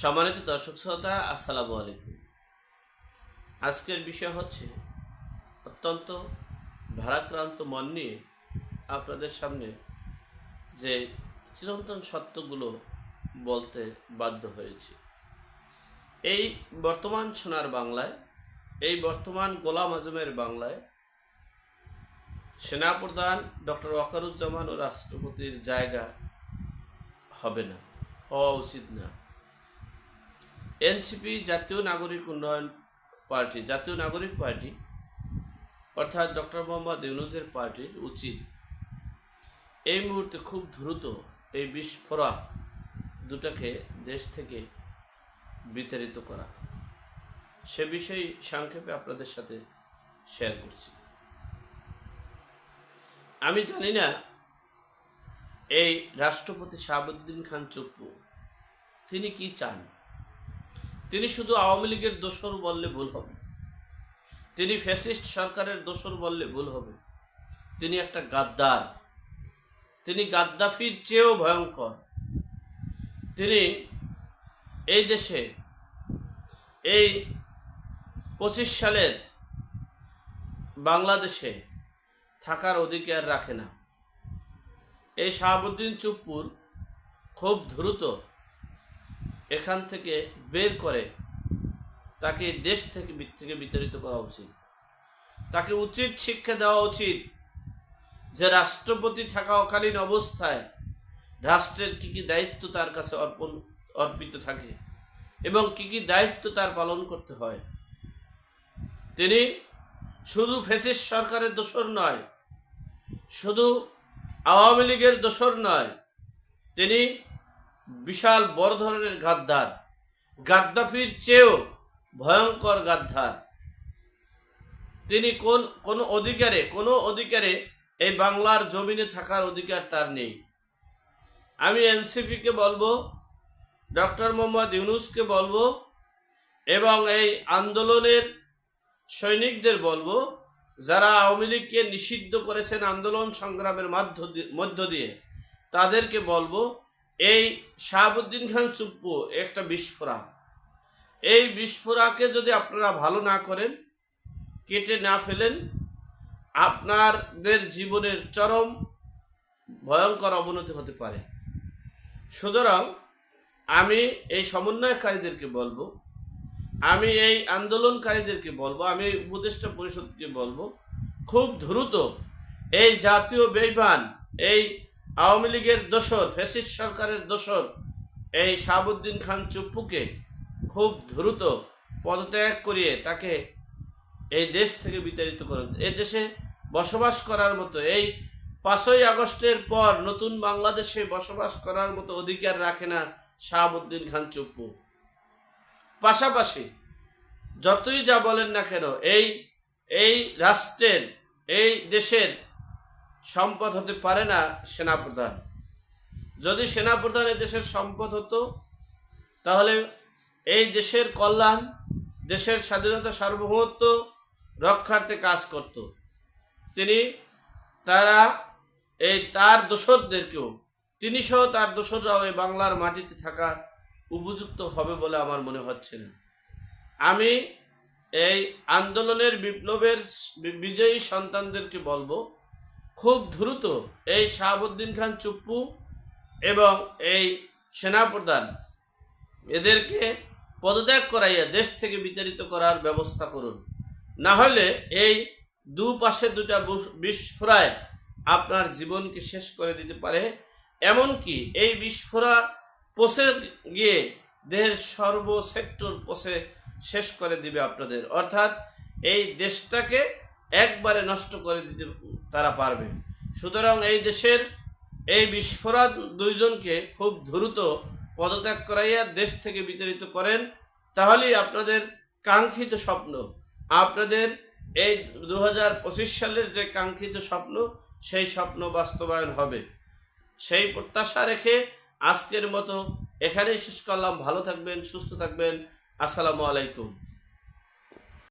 সম্মানিত দর্শক শ্রোতা, আসসালামু আলাইকুম। আজকের বিষয় হচ্ছে, অত্যন্ত ভারাক্রান্ত মন নিয়ে আপনাদের সামনে যে চিরন্তন সত্যগুলো বলতে বাধ্য হয়েছি। এই বর্তমান সোনার বাংলায়, এই বর্তমান গোলাম আজমের বাংলায় সেনাপ্রধান ডক্টর ওয়াকারুজ্জামান ও রাষ্ট্রপতির জায়গা হবে না, হওয়া উচিত না। এনসিপি জাতীয় নাগরিক উন্নয়ন পার্টি, জাতীয় নাগরিক পার্টি, অর্থাৎ ডক্টর মোহাম্মদ ইউনুসের পার্টির উচিত। এই মুহূর্তে খুব দ্রুত এই বিস্ফোরক দুটাকে দেশ থেকে বিতাড়িত করা। সে বিষয়ে সংক্ষেপে আপনাদের সাথে শেয়ার করছি। আমি জানি না এই রাষ্ট্রপতি শাহাবুদ্দিন খান চুপ্পু, তিনি কি চান? তিনি শুধু আওয়ামী লীগের দোষর বললে ভুল হবে। তিনি ফ্যাসিস্ট সরকারের দোষর বললে ভুল হবে। তিনি একটা গাদ্দার। তিনি গাদ্দাফির চেয়েও ভয়ঙ্কর। তিনি এই দেশে এই পঁচিশ সালের বাংলাদেশে থাকার অধিকার রাখে না। এই শাহাবুদ্দিন চুপ্পুর খুব দ্রুত এখান থেকে বের করে তাকে দেশ থেকে থেকে বিতাড়িত করা উচিত। তাকে উচিত শিক্ষা দেওয়া উচিত যে রাষ্ট্রপতি থাকাকালীন অবস্থায় রাষ্ট্রের কি কি দায়িত্ব তার কাছে অর্পণ, অর্পিত থাকে এবং কি কি দায়িত্ব তার পালন করতে হয়। তিনি শুধু ফেসিস সরকারের দোষর নয়, শুধু আওয়ামী লীগের দোষর নয়, তিনি বিশাল বড় ধরনের গাদ্দার। গাদ্দাফির চেয়েও ভয়ঙ্কর গাদ্দার। তিনি কোন কোন অধিকারে, কোনো অধিকারে এই বাংলার জমিনে থাকার অধিকার তার নেই। আমি এনসিপিকে বলব, ডক্টর মোহাম্মদ ইউনুসকে বলব এবং এই আন্দোলনের সৈনিকদের বলব, যারা আওয়ামী লীগকে নিষিদ্ধ করেছেন আন্দোলন সংগ্রামের মাধ্য মধ্য দিয়ে, তাদেরকে বলব এই শাহাবুদ্দিন খান চুপ্পু একটা বিস্ফোরক এই বিস্ফোরাকে যদি আপনারা ভালো না করেন, কেটে না ফেলেন, আপনাদের জীবনের চরম ভয়ঙ্কর অবনতি হতে পারে। সুতরাং আমি এই সমন্বয়কারীদেরকে বলব, আমি এই আন্দোলনকারীদেরকে বলব, আমি এই উপদেষ্টা পরিষদকে বলব, খুব দ্রুত এই জাতীয় বেইমান, এই আওয়ামী লীগের দোসর ফ্যাসিস্ট সরকারের দোসর এই শাহাবুদ্দিন খান চুপ্পুকে খুব দ্রুত পদত্যাগ করিয়ে তাকে এই দেশ থেকে বিতাড়িত করেন। এই দেশে বসবাস করার মতো, এই পাঁচই আগস্টের পর নতুন বাংলাদেশে বসবাস করার মতো অধিকার রাখে না শাহাবুদ্দিন খান চুপ্পু। পাশাপাশি যতই যা বলেন না কেন, এই এই রাষ্ট্রের, এই দেশের সম্পদ হতে পারে না সেনাপ্রধান। যদি সেনাপ্রধান দেশের সম্পদ হতো, তাহলে এই দেশের কল্যাণ, দেশের স্বাধীনতা সার্বভৌমত্ব রক্ষার্থে কাজ করত। তিনি তারা এই তার দোসরদেরকেও তিনি সহ তার দোসররাও এই বাংলার মাটিতে থাকা উপযুক্ত হবে বলে আমার মনে হচ্ছে না। আমি এই আন্দোলনের বিপ্লবের বিজয়ী সন্তানদেরকে বলব খুব দ্রুত এই শাহাবুদ্দিন খান চুপ্পু এবং এই সেনাপ্রধান এদেরকে পদত্যাগ করাইয়া দেশ থেকে বিতাড়িত করার ব্যবস্থা করুন। না হলে এই দুপাশে দুটা বুস- বিস্ফোরায় আপনার জীবনকে শেষ করে দিতে পারে। এমনকি এই বিস্ফোরা পচে গিয়ে দেহের সর্ব সেক্টর পচে শেষ করে দিবে আপনাদের। অর্থাৎ এই দেশটাকে একবারে নষ্ট করে দিতে তারা পারবে। সুতরাং এই দেশের এই বিস্ফোরণ দুইজনকে খুব দ্রুত পদত্যাগ করাইয়া দেশ থেকে বিতাড়িত করেন। তাহলেই আপনাদের কাঙ্ক্ষিত স্বপ্ন, আপনাদের এই দু হাজার পঁচিশ সালের যে কাঙ্ক্ষিত স্বপ্ন, সেই স্বপ্ন বাস্তবায়ন হবে। সেই প্রত্যাশা রেখে আজকের মতো এখানেই শেষ করলাম। ভালো থাকবেন, সুস্থ থাকবেন। আসসালামু আলাইকুম।